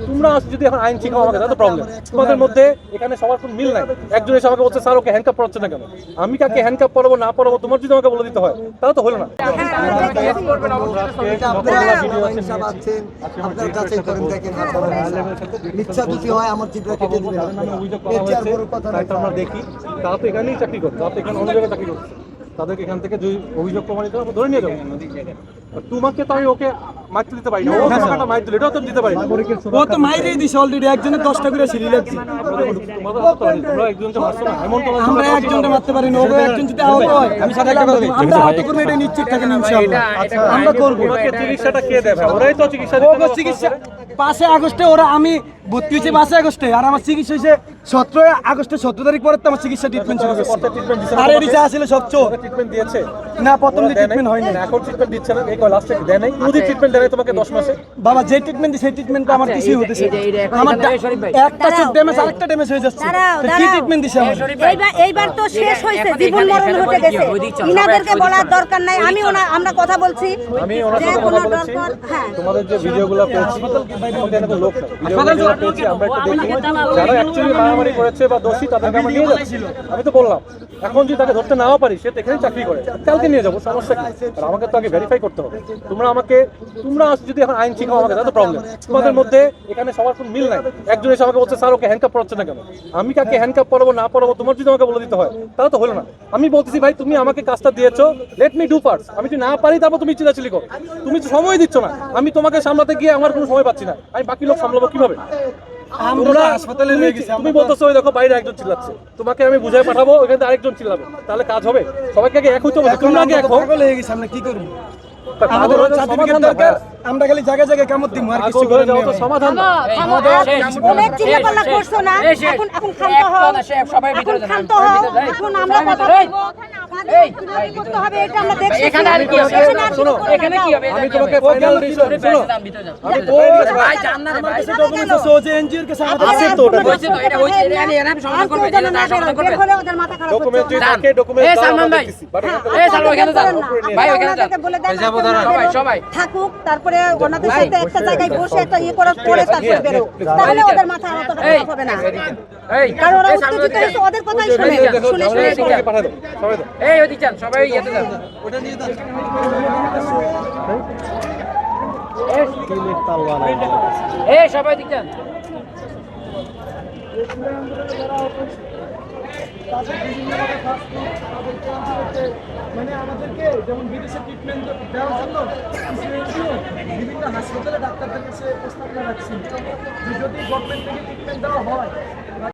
তোমরা আজ যদি এখন আইন শিখাও আমাকে তাহলে প্রবলেম তোমাদের মধ্যে এখানে সবার কোনো মিল নাই একজন এসে আমাকে বলছে স্যার ওকে হ্যান্ডকাপ পড়াচ্ছে না কেন আমি কাকে হ্যান্ডকাপ পড়াবো না পড়াবো তোমার যদি আমাকে বলে দিতে হয় তাহলে তো হলো না হয় আমার তো দেখি তারা তো এখানেই চাকরি করে তারা তো এখানে অন্য জায়গায় চাকরি করছে তাদেরকে এখান থেকে যদি অভিযোগ প্রমাণিত হয়, ধরে নিয়ে যাব। তোমাকে তো আমি ওকে মাইক দিতে পারি না। ও তোমাকে একটা দিল এটাও তো দিতে পারি ও তো মাইরেই দিছে অলরেডি একজনের দশটা করে সিঁড়ি লাগছে। তোমাদের হাতে তো নেই, তোমরা একজনকে মারছো না এমন তোমার আমরা একজনকে মারতে পারি না ও একজন যদি আহত হয় আমি সাথে আমরা আহত করব এটা নিশ্চিত থাকেন ইনশাআল্লাহ। আমরা করব। তোমাকে চিকিৎসাটা কে দেবে? ওরাই তো চিকিৎসা দিতে চিকিৎসা পাঁচে আগস্টে ওরা আমি ভর্তি হয়েছি পাঁচে আগস্টে। আর আমার চিকিৎসা হয়েছে সতেরো আগস্টের সতেরো তারিখ পরে তো আমার চিকিৎসা ট্রিটমেন্ট শুরু করছে আর এটি যা ছিল সবচেয়ে ট্রিটমেন্ট দিয়েছে। না প্রথম দেয় ট্রিটমেন্ট হয়নি এখন ট্রিটমেন্ট দিচ্ছে না। এই লাস্টে দেয় নাই? কোনো ট্রিটমেন্ট দেয় তোমাকে 10 মাসে? বাবা যে ট্রিটমেন্ট সেই ট্রিটমেন্টটা আমার কিছুই হতেছে এই যে- এই যে এখন আমার এখানে শরীফ ভাই। একটা চোখ ড্যামেজ আরেকটা ড্যামেজ হয়ে যাচ্ছে। কি ট্রিটমেন্ট দিছে আমার? এইবার এইবার তো শেষ হয়েছে জীবন মরণ হতে গেছে। দিও, ওইদিক চলো, ইনাদেরকে বলার দরকার নাই আমি ওনা আমরা কথা বলছি। আমি ওনার সাথে কথা বলেছি। হ্যাঁ। তোমাদের যে ভিডিওগুলো পেয়েছি এখন কোনো লোক নাই ভিডিওগুলো পেয়েছি আমরা একটু দেখি। যারা অ্যাকচুয়ালি মারামারি করেছে বা দোষী তাদেরকে আমরা নিয়ে যাচ্ছি। আমি তো বললাম এখন যদি তাকে ধরতে নাও পারি সে তো এখানেই চাকরি করে। কালকে নিয়ে যাব, সমস্যা আমাকে তো আগে ভেরিফাই করতে হবে। তোমরা আমাকে, তোমরা যদি এখন আইন শিখাও আমাকে, তাহলে প্রবলেম তোমাদের মধ্যে এখানে সবার কোনো মিল নাই। একজন এসে আমাকে বলছে, স্যার, ওকে হ্যান্ডকাপ পড়াচ্ছে না কেন? আমি কাকে হ্যান্ডকাপ পড়াবো না পড়াবো তোমার যদি আমাকে বলে দিতে হয়, তাহলে তো হলো না। আমি বলতেছি, ভাই, তুমি আমাকে কাজটা দিয়েছ লেট মি ডু পার্স আমি যদি না পারি, তারপর তুমি চিলাচিলি করো। তুমি সময় দিচ্ছ না। আমি তোমাকে সামলাতে গিয়ে আমার কোনো সময় পাচ্ছি না। আমি বাকি লোক সামলাবো কীভাবে? তোমরা হাসপাতালে নিয়ে গেছি তুমি বলতেছো ওই দেখো বাইরে একজন চিল্লাচ্ছে। তোমাকে আমি বুঝাই পাঠাবো ওখানে আরেকজন চিল্লাবে। তাহলে কাজ হবে। সবাইকে আগে এক হইতে হবে? তোমরা আগে এক পাগল হয়ে গেছি আমরা কি করব? আমাদের সার্টিফিকেট দরকার আমরা খালি জায়গায় জায়গায় কামড় দিব আর কিছু হয়ে যাওয়া তো সমাধান। অনেক চিল্লা পাল্লা করছ না? এখন এখন হও। এখন আমরা কথা বলব। হ্যাঁ। থাকুক তারপরে ওনাদের সাথে একটা জায়গায় বসে একটা ইয়ে করার পরে তারপরে বেরো তাহলে ওদের মাথা অতটা খারাপ হবে না কারণ ওরা উত্তেজিত ওদের কথাই শুনে শুনে শুনে ওই ওদিকে যান। সবাই এই যান। সবাই ইয়েতে যান। এই সবাই দিক যান। মানে আমাদেরকে যেমন বিদেশে ট্রিটমেন্ট দেওয়ার জন্য বিভিন্ন হাসপাতালে ডাক্তারদের কাছে প্রস্তাবনা রাখছি যদি গভর্নমেন্ট থেকে ট্রিটমেন্ট দেওয়া হয়